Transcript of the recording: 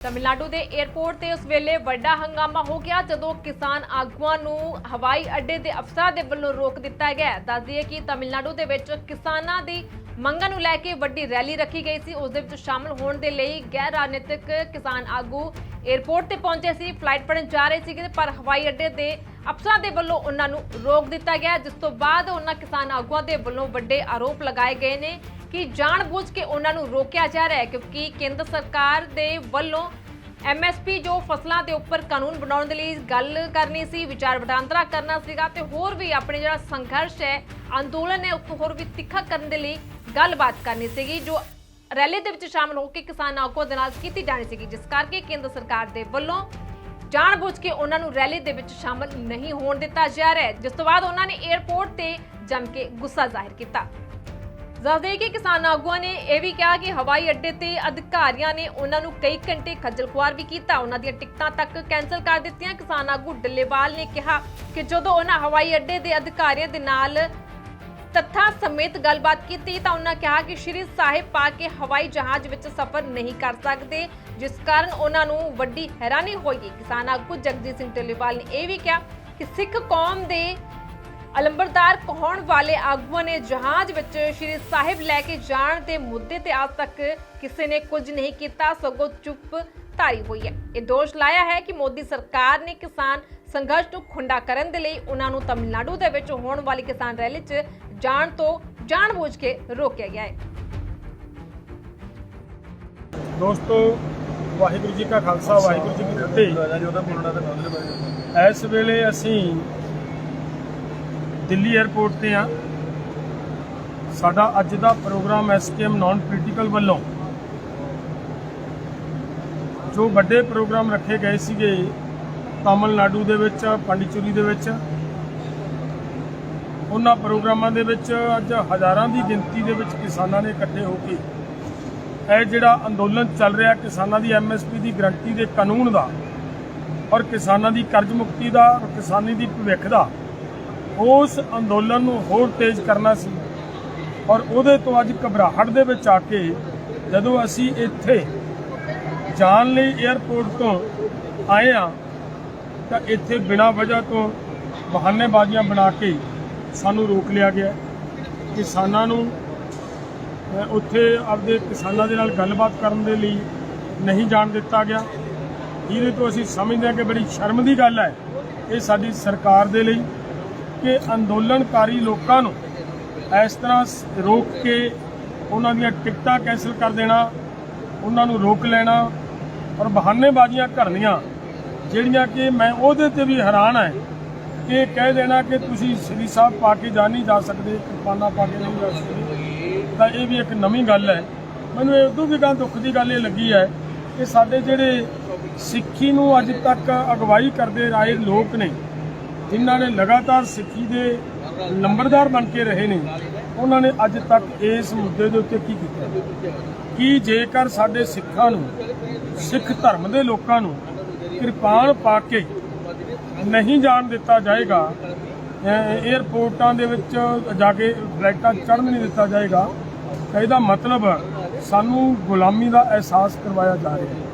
ਤਮਿਲਨਾਡੂ ਦੇ 에ਅਰਪੋਰਟ ਤੇ ਉਸ ਵੇਲੇ ਵੱਡਾ ਹੰਗਾਮਾ ਹੋ ਗਿਆ ਜਦੋਂ ਕਿਸਾਨ ਆਗੂਆਂ ਨੂੰ ਹਵਾਈ ਅੱਡੇ ਦੇ ਅਫਸਰਾਂ ਦੇ ਵੱਲੋਂ ਰੋਕ ਦਿੱਤਾ ਗਿਆ ਦੱਸ ਦਈਏ ਕਿ ਤਮਿਲਨਾਡੂ ਦੇ ਵਿੱਚ ਕਿਸਾਨਾਂ ਦੀ ਮੰਗਾਂ ਨੂੰ ਲੈ ਕੇ ਵੱਡੀ ਰੈਲੀ ਰੱਖੀ ਗਈ ਸੀ। ਉਸ ਦੇ ਵਿੱਚ ਸ਼ਾਮਲ ਹੋਣ ਦੇ ਲਈ ਗੈਰ ਰਾਜਨੀਤਿਕ ਕਿਸਾਨ ਆਗੂ 에ਅਰਪੋਰਟ ਤੇ ਪਹੁੰਚੇ ਸੀ, ਫਲਾਈਟ ਫੜਨ ਜਾ ਰਹੇ ਸੀਗੇ, ਪਰ ਹਵਾਈ ਅੱਡੇ ਦੇ ਅਫਸਰਾਂ ਦੇ ਵੱਲੋਂ ਉਹਨਾਂ ਨੂੰ ਰੋਕ ਦਿੱਤਾ ਗਿਆ ਜਿਸ ਤੋਂ ਬਾਅਦ ਉਹਨਾਂ ਕਿਸਾਨ ਆਗੂਆਂ ਦੇ ਵੱਲੋਂ ਵੱਡੇ ਆਰੋਪ ਲਗਾਏ ਗਏ ਨੇ। ਕਿ ਜਾਣਬੁੱਝ ਕੇ ਉਹਨਾਂ ਨੂੰ ਰੋਕਿਆ ਜਾ ਰਿਹਾ ਹੈ, ਕਿਉਂਕਿ ਕੇਂਦਰ ਸਰਕਾਰ ਦੇ ਵੱਲੋਂ ਐਮਐਸਪੀ ਜੋ ਫਸਲਾਂ ਦੇ ਉੱਪਰ ਕਾਨੂੰਨ ਬਣਾਉਣ ਦੇ ਲਈ ਗੱਲ ਕਰਨੀ ਸੀ, ਵਿਚਾਰ ਵਟਾਂਦਰਾ ਕਰਨਾ ਸੀਗਾ ਤੇ ਹੋਰ ਵੀ ਆਪਣੇ ਜਿਹੜਾ ਸੰਘਰਸ਼ ਹੈ, ਅੰਦੋਲਨ ਹੈ, ਉੱਥੋਂ ਹੋਰ ਵੀ ਤਿੱਖਾ ਕਰਨ ਦੇ ਲਈ ਗੱਲਬਾਤ ਕਰਨੀ ਸੀਗੀ, ਜੋ ਰੈਲੀ ਦੇ ਵਿੱਚ ਸ਼ਾਮਲ ਹੋ ਕੇ ਕਿਸਾਨ ਆਗੂਆਂ ਦੇ ਨਾਲ ਕੀਤੀ ਜਾਣੀ ਸੀਗੀ, ਜਿਸ ਕਰਕੇ ਕੇਂਦਰ ਸਰਕਾਰ ਦੇ ਵੱਲੋਂ ਜਾਣਬੁੱਝ ਕੇ ਉਹਨਾਂ ਨੂੰ ਰੈਲੀ ਦੇ ਵਿੱਚ ਸ਼ਾਮਲ ਨਹੀਂ ਹੋਣ ਦਿੱਤਾ ਜਾ ਰਿਹਾ ਜਿਸ ਤੋਂ ਬਾਅਦ ਉਹਨਾਂ ਨੇ 에ਅਰਪੋਰਟ ਤੇ ਜੰਮ ਕੇ ਗੁੱਸਾ ਜ਼ਾਹਿਰ ਕੀਤਾ। ਦੱਸਦੇ ਕਿ ਕਿਸਾਨ ਆਗੂਆਂ ਨੇ ਇਹ ਵੀ ਕਿਹਾ ਕਿ ਹਵਾਈ ਅੱਡੇ ਤੇ ਅਧਿਕਾਰੀਆਂ ਨੇ ਉਹਨਾਂ ਨੂੰ ਕਈ ਘੰਟੇ ਖੱਜਲ ਖੁਆਰ ਵੀ ਕੀਤਾ। ਉਹਨਾਂ ਦੀਆਂ ਟਿਕਟਾਂ ਤੱਕ ਕੈਨਸਲ ਕਰ ਦਿੱਤੀਆਂ। ਕਿਸਾਨ ਆਗੂ ਡੱਲੇਵਾਲ ਨੇ ਕਿਹਾ ਕਿ ਜਦੋਂ ਉਹਨਾਂ ਹਵਾਈ ਅੱਡੇ ਦੇ ਅਧਿਕਾਰੀਆਂ ਦੇ ਨਾਲ ਤੱਥਾਂ ਸਮੇਤ ਗੱਲਬਾਤ ਕੀਤੀ ਤਾਂ ਉਹਨਾਂ ਕਿਹਾ ਕਿ ਸ਼੍ਰੀ ਸਾਹਿਬ ਪਾ ਕੇ ਹਵਾਈ ਜਹਾਜ਼ ਵਿੱਚ ਸਫ਼ਰ ਨਹੀਂ ਕਰ ਸਕਦੇ, ਜਿਸ ਕਾਰਨ ਉਹਨਾਂ ਨੂੰ ਵੱਡੀ ਹੈਰਾਨੀ ਹੋਈ। ਕਿਸਾਨ ਆਗੂ ਜਗਜੀਤ ਸਿੰਘ ਡੱਲੇਵਾਲ ਨੇ ਇਹ ਵੀ ਕਿਹਾ ਕਿ ਸਿੱਖ ਕੌਮ ਦੇ ਅਲੰਬਰਦਾਰ ਕਹਾਉਣ ਵਾਲੇ ਆਗੂਆਂ ਨੇ ਜਹਾਜ਼ ਵਿੱਚ ਸ਼੍ਰੀ ਸਾਹਿਬ ਲੈ ਕੇ ਜਾਣ ਦੇ ਮੁੱਦੇ ਤੇ ਅੱਜ ਤੱਕ ਕਿਸੇ ਨੇ ਕੁਝ ਨਹੀਂ ਕੀਤਾ, ਸਗੋਂ ਚੁੱਪ ਧਾਰੀ ਹੋਈ ਹੈ। ਇਹ ਦੋਸ਼ ਲਾਇਆ ਹੈ ਕਿ ਮੋਦੀ ਸਰਕਾਰ ਨੇ ਕਿਸਾਨ ਸੰਘਰਸ਼ ਨੂੰ ਖੁੰਡਾ ਕਰਨ ਦੇ ਲਈ ਉਹਨਾਂ ਨੂੰ ਤਮਿਲਨਾਡੂ ਦੇ ਵਿੱਚ ਹੋਣ ਵਾਲੀ ਕਿਸਾਨ ਰੈਲੀ 'ਚ ਜਾਣ ਤੋਂ ਜਾਣਬੁੱਝ ਕੇ ਰੋਕਿਆ ਗਿਆ ਹੈ। ਦੋਸਤੋ, ਵਾਹਿਗੁਰੂ ਜੀ ਕਾ ਖਾਲਸਾ, ਵਾਹਿਗੁਰੂ ਜੀ ਕੀ ਫਤਿਹ। ਇਸ ਵੇਲੇ ਅਸੀਂ ਦਿੱਲੀ 에ਅਰਪੋਰਟ ਤੇ ਆ। ਸਾਡਾ ਅੱਜ ਦਾ ਪ੍ਰੋਗਰਾਮ ਐਸਕੇਐਮ ਨਾਨ ਪੋਲੀਟੀਕਲ ਵੱਲੋਂ ਜੋ ਵੱਡੇ ਪ੍ਰੋਗਰਾਮ ਰੱਖੇ ਗਏ ਸੀਗੇ, ਤਾਮਿਲਨਾਡੂ ਦੇ ਵਿੱਚ, ਪੰਡਿਚੇਰੀ ਦੇ ਵਿੱਚ, ਉਹਨਾਂ ਪ੍ਰੋਗਰਾਮਾਂ ਦੇ ਵਿੱਚ ਅੱਜ ਹਜ਼ਾਰਾਂ ਦੀ ਗਿਣਤੀ ਦੇ ਵਿੱਚ ਕਿਸਾਨਾਂ ਨੇ ਇਕੱਠੇ ਹੋ ਕੇ ਇਹ ਜਿਹੜਾ ਅੰਦੋਲਨ ਚੱਲ ਰਿਹਾ, ਕਿਸਾਨਾਂ ਦੀ ਐਮਐਸਪੀ ਦੀ ਗਰੰਟੀ ਦੇ ਕਾਨੂੰਨ ਦਾ ਔਰ ਕਿਸਾਨਾਂ ਦੀ ਕਰਜ਼ ਮੁਕਤੀ ਦਾ ਔਰ ਕਿਸਾਨੀ ਦੀ ਭਵਿੱਖ ਦਾ ਉਸ ਅੰਦੋਲਨ ਨੂੰ ਹੋਰ ਤੇਜ਼ ਕਰਨਾ ਸੀ। ਔਰ ਉਹਦੇ ਤੋਂ ਅੱਜ ਘਬਰਾਹਟ ਦੇ ਵਿੱਚ ਆ ਕੇ ਜਦੋਂ ਅਸੀਂ ਇੱਥੇ ਜਾਣ ਲਈ 에ਅਰਪੋਰਟ ਤੋਂ ਆਏ ਆ ਤਾਂ ਇੱਥੇ ਬਿਨਾਂ ਵਜ੍ਹਾ ਤੋਂ ਬਹਾਨੇਬਾਜ਼ੀਆਂ ਬਣਾ ਕੇ ਸਾਨੂੰ ਰੋਕ ਲਿਆ ਗਿਆ। ਕਿਸਾਨਾਂ ਨੂੰ ਉੱਥੇ ਆਪਦੇ ਕਿਸਾਨਾਂ ਦੇ ਨਾਲ ਗੱਲਬਾਤ ਕਰਨ ਦੇ ਲਈ ਨਹੀਂ ਜਾਣ ਦਿੱਤਾ ਗਿਆ। ਇਹਦੇ ਤੋਂ ਅਸੀਂ ਸਮਝਦੇ ਹਾਂ ਕਿ ਬੜੀ ਸ਼ਰਮ ਦੀ ਗੱਲ ਹੈ। ਇਹ ਸਾਡੀ ਸਰਕਾਰ ਦੇ ਲਈ ਕਿ ਅੰਦੋਲਨਕਾਰੀ ਲੋਕਾਂ ਨੂੰ ਇਸ ਤਰ੍ਹਾਂ ਸ- ਰੋਕ ਕੇ ਉਹਨਾਂ ਦੀਆਂ ਟਿਕਟਾਂ ਕੈਂਸਲ ਕਰ ਦੇਣਾ, ਉਹਨਾਂ ਨੂੰ ਰੋਕ ਲੈਣਾ ਔਰ ਬਹਾਨੇਬਾਜ਼ੀਆਂ ਕਰਨੀਆਂ, ਜਿਹੜੀਆਂ ਕਿ ਮੈਂ ਉਹਦੇ ਤੇ ਵੀ ਹੈਰਾਨ ਹੈ ਕਿ ਕਹਿ ਦੇਣਾ ਕਿ ਤੁਸੀਂ ਸ੍ਰੀ ਸਾਹਿਬ ਪਾ ਕੇ ਜਾ ਨਹੀਂ ਜਾ ਸਕਦੇ, ਕਿਰਪਾਨਾਂ ਪਾ ਕੇ ਨਹੀਂ ਜਾ ਸਕਦੇ। ਤਾਂ ਇਹ ਵੀ ਇੱਕ ਨਵੀਂ ਗੱਲ ਹੈ। ਮੈਨੂੰ ਇਹ ਉਦੋਂ ਵੀ ਗਾਂ ਦੁੱਖ ਦੀ ਗੱਲ ਇਹ ਲੱਗੀ ਹੈ ਕਿ ਸਾਡੇ ਜਿਹੜੇ ਸਿੱਖੀ ਨੂੰ ਅੱਜ ਤੱਕ ਅਗਵਾਈ ਕਰਦੇ ਰਾਏ ਲੋਕ ਨੇ ਜਿਨ੍ਹਾਂ ਨੇ ਲਗਾਤਾਰ ਸਿੱਖੀ ਦੇ ਲੰਬਰਦਾਰ ਬਣ ਕੇ ਰਹੇ ਨੇ, ਉਹਨਾਂ ਨੇ ਅੱਜ ਤੱਕ ਇਸ ਮੁੱਦੇ ਦੇ ਉੱਤੇ ਕੀ ਕੀਤਾ? ਕਿ ਜੇਕਰ ਸਾਡੇ ਸਿੱਖਾਂ ਨੂੰ, ਸਿੱਖ ਧਰਮ ਦੇ ਲੋਕਾਂ ਨੂੰ ਕਿਰਪਾਨ ਪਾ ਕੇ ਨਹੀਂ ਜਾਣ ਦਿੱਤਾ ਜਾਏਗਾ, ਅਹ ਦੇ ਵਿੱਚ ਜਾ ਕੇ ਫਲਾਈਟਾਂ ਚੜ੍ਹਨ ਨਹੀਂ ਦਿੱਤਾ ਜਾਏਗਾ, ਤਾਂ ਇਹਦਾ ਮਤਲਬ ਸਾਨੂੰ ਗੁਲਾਮੀ ਦਾ ਅਹਿਸਾਸ ਕਰਵਾਇਆ ਜਾ ਰਿਹਾ ਹੈ।